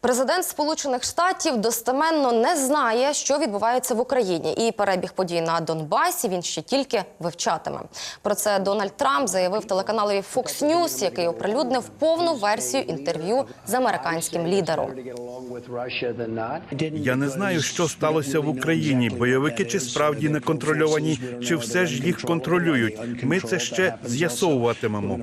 Президент Сполучених Штатів достеменно не знає, що відбувається в Україні, і перебіг подій на Донбасі він ще тільки вивчатиме. Про це Дональд Трамп заявив телеканалові Fox News, який оприлюднив повну версію інтерв'ю з американським лідером. Я не знаю, що сталося в Україні. Бойовики чи справді не контрольовані, чи все ж їх контролюють. Ми це ще з'ясовуватимемо.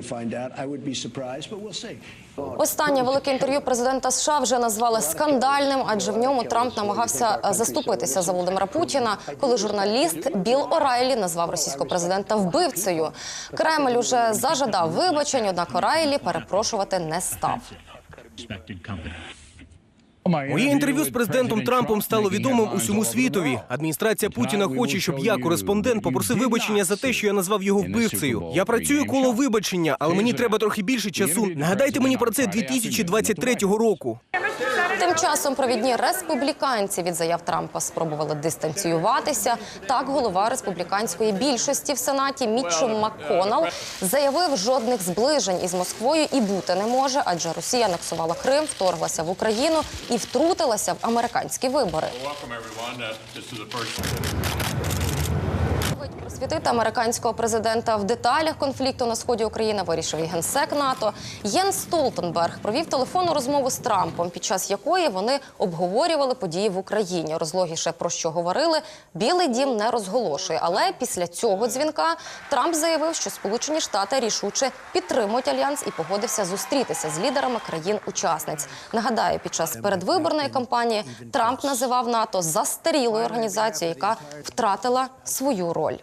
Останнє велике інтерв'ю президента США вже назвали скандальним, адже в ньому Трамп намагався е, заступитися за Володимира Путіна, коли журналіст Біл Орайлі назвав російського президента вбивцею. Кремль уже зажадав вибачень, однак Орайлі перепрошувати не став. Моє інтерв'ю з президентом Трампом стало відомим усьому світові. Адміністрація Путіна хоче, щоб я, кореспондент, попросив вибачення за те, що я назвав його вбивцею. Я працюю коло вибачення, але мені треба трохи більше часу. Нагадайте мені про це 2023 року. Тим часом провідні республіканці від заяв Трампа спробували дистанціюватися. Так, голова республіканської більшості в сенаті Мітчо МакКонал заявив, жодних зближень із Москвою і бути не може, адже Росія анексувала Крим, вторглася в Україну і втрутилася в американські вибори. Просвітити американського президента в деталях конфлікту на сході України вирішив і генсек НАТО. Єн Столтенберг провів телефонну розмову з Трампом, під час якої вони обговорювали події в Україні. Розлогіше про що говорили, Білий Дім не розголошує. Але після цього дзвінка Трамп заявив, що Сполучені Штати рішуче підтримують альянс і погодився зустрітися з лідерами країн-учасниць. Нагадаю, під час передвиборної кампанії Трамп називав НАТО застарілою організацією, яка втратила свою роль.